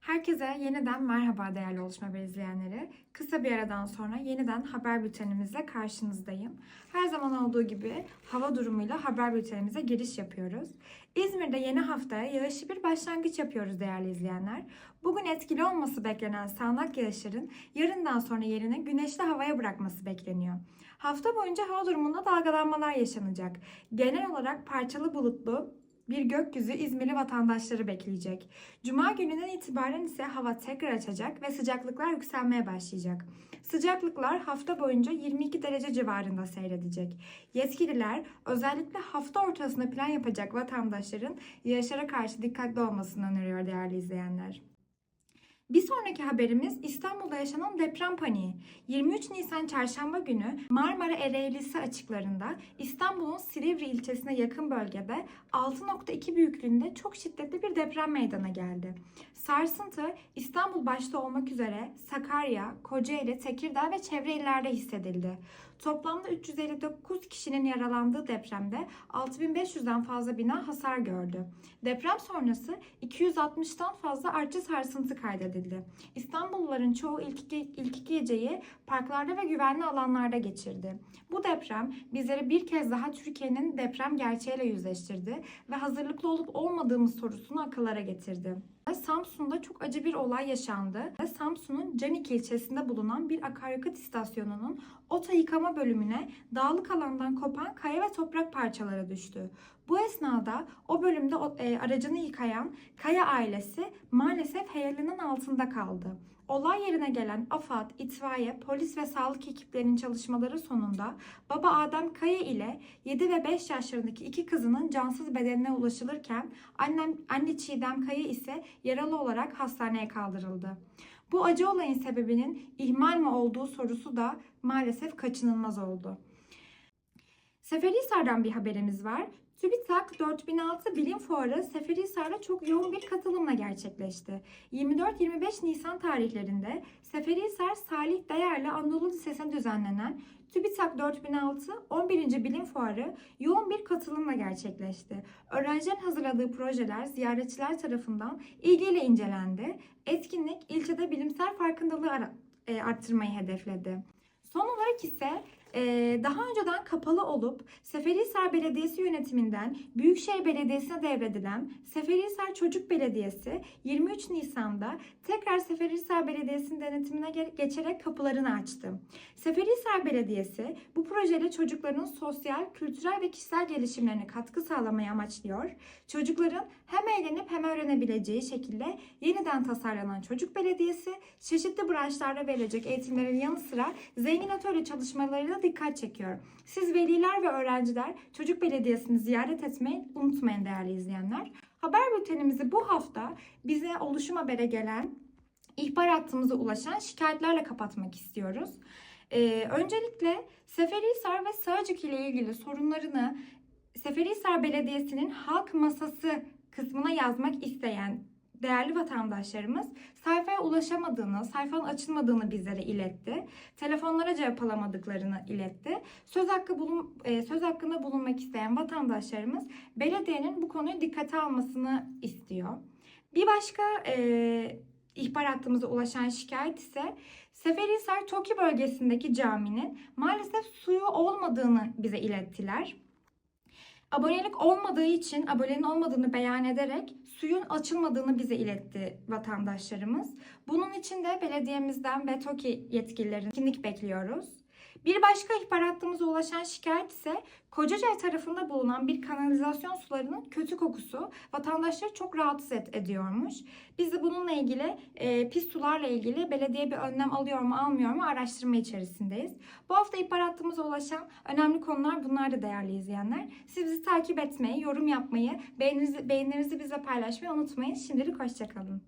Herkese yeniden merhaba değerli Oluşma Haber izleyenleri. Kısa bir aradan sonra yeniden haber bültenimizle karşınızdayım. Her zaman olduğu gibi hava durumuyla haber bültenimize giriş yapıyoruz. İzmir'de yeni haftaya yağışlı bir başlangıç yapıyoruz değerli izleyenler. Bugün etkili olması beklenen sağanak yağışların yarından sonra yerini güneşli havaya bırakması bekleniyor. Hafta boyunca hava durumunda dalgalanmalar yaşanacak. Genel olarak parçalı bulutlu, bir gökyüzü İzmirli vatandaşları bekleyecek. Cuma gününden itibaren ise hava tekrar açacak ve sıcaklıklar yükselmeye başlayacak. Sıcaklıklar hafta boyunca 22 derece civarında seyredecek. Yetkililer özellikle hafta ortasında plan yapacak vatandaşların yağışlara karşı dikkatli olmasını öneriyor değerli izleyenler. Bir sonraki haberimiz İstanbul'da yaşanan deprem paniği. 23 Nisan çarşamba günü Marmara Ereğlisi açıklarında İstanbul'un Silivri ilçesine yakın bölgede 6.2 büyüklüğünde çok şiddetli bir deprem meydana geldi. Sarsıntı İstanbul başta olmak üzere Sakarya, Kocaeli, Tekirdağ ve çevre illerde hissedildi. Toplamda 359 kişinin yaralandığı depremde 6500'den fazla bina hasar gördü. Deprem sonrası 260'tan fazla artçı sarsıntı kaydedildi. İstanbulluların çoğu ilk iki, ilk iki geceyi parklarda ve güvenli alanlarda geçirdi. Bu deprem bizleri bir kez daha Türkiye'nin deprem gerçeğiyle yüzleştirdi ve hazırlıklı olup olmadığımız sorusunu akıllara getirdi. Samsun'da çok acı bir olay yaşandı. Samsun'un Canik ilçesinde bulunan bir akaryakıt istasyonunun ota yıkama bölümüne dağlık alandan kopan kaya ve toprak parçaları düştü. Bu esnada o bölümde e, aracını yıkayan Kaya ailesi maalesef hayalinin altında kaldı. Olay yerine gelen AFAD, itfaiye, polis ve sağlık ekiplerinin çalışmaları sonunda baba Adem Kaya ile 7 ve 5 yaşlarındaki iki kızının cansız bedenine ulaşılırken annem, anne Çiğdem Kaya ise yaralı olarak hastaneye kaldırıldı. Bu acı olayın sebebinin ihmal mi olduğu sorusu da maalesef kaçınılmaz oldu. Seferihisar'dan bir haberimiz var. TÜBİTAK 4006 Bilim Fuarı Seferihisar'da çok yoğun bir katılımla gerçekleşti. 24-25 Nisan tarihlerinde Seferihisar Salih Değerli Anadolu Lisesi'nde düzenlenen TÜBİTAK 4006 11. Bilim Fuarı yoğun bir katılımla gerçekleşti. Öğrencilerin hazırladığı projeler ziyaretçiler tarafından ilgiyle incelendi. Etkinlik ilçede bilimsel farkındalığı e, arttırmayı hedefledi. Son olarak ise daha önceden kapalı olup Seferihisar Belediyesi yönetiminden Büyükşehir Belediyesi'ne devredilen Seferihisar Çocuk Belediyesi 23 Nisan'da tekrar Seferihisar Belediyesi'nin denetimine ge- geçerek kapılarını açtı. Seferihisar Belediyesi bu projeyle çocukların sosyal, kültürel ve kişisel gelişimlerine katkı sağlamayı amaçlıyor. Çocukların hem eğlenip hem öğrenebileceği şekilde yeniden tasarlanan Çocuk Belediyesi çeşitli branşlarda verilecek eğitimlerin yanı sıra zengin atölye çalışmalarıyla dikkat çekiyor. Siz veliler ve öğrenciler Çocuk Belediyesi'ni ziyaret etmeyi unutmayın değerli izleyenler. Haber bültenimizi bu hafta bize oluşum habere gelen ihbar hattımıza ulaşan şikayetlerle kapatmak istiyoruz. Ee, öncelikle Seferihisar ve Sığacık ile ilgili sorunlarını Seferihisar Belediyesi'nin halk masası kısmına yazmak isteyen değerli vatandaşlarımız sayfaya ulaşamadığını, sayfanın açılmadığını bizlere iletti. Telefonlara cevap alamadıklarını iletti. Söz hakkı bulun, e, söz hakkında bulunmak isteyen vatandaşlarımız belediyenin bu konuyu dikkate almasını istiyor. Bir başka e, ihbar hattımıza ulaşan şikayet ise Seferihisar Toki bölgesindeki caminin maalesef suyu olmadığını bize ilettiler. Abonelik olmadığı için abonenin olmadığını beyan ederek suyun açılmadığını bize iletti vatandaşlarımız. Bunun için de belediyemizden ve TOKİ yetkililerin kimlik bekliyoruz. Bir başka ihbar hattımıza ulaşan şikayet ise Kocacay tarafında bulunan bir kanalizasyon sularının kötü kokusu vatandaşları çok rahatsız et, ediyormuş. Biz de bununla ilgili e, pis sularla ilgili belediye bir önlem alıyor mu almıyor mu araştırma içerisindeyiz. Bu hafta ihbar hattımıza ulaşan önemli konular bunlar da değerli izleyenler. Siz bizi takip etmeyi, yorum yapmayı, beğeninizi, beğenilerinizi bizle paylaşmayı unutmayın. Şimdilik hoşçakalın.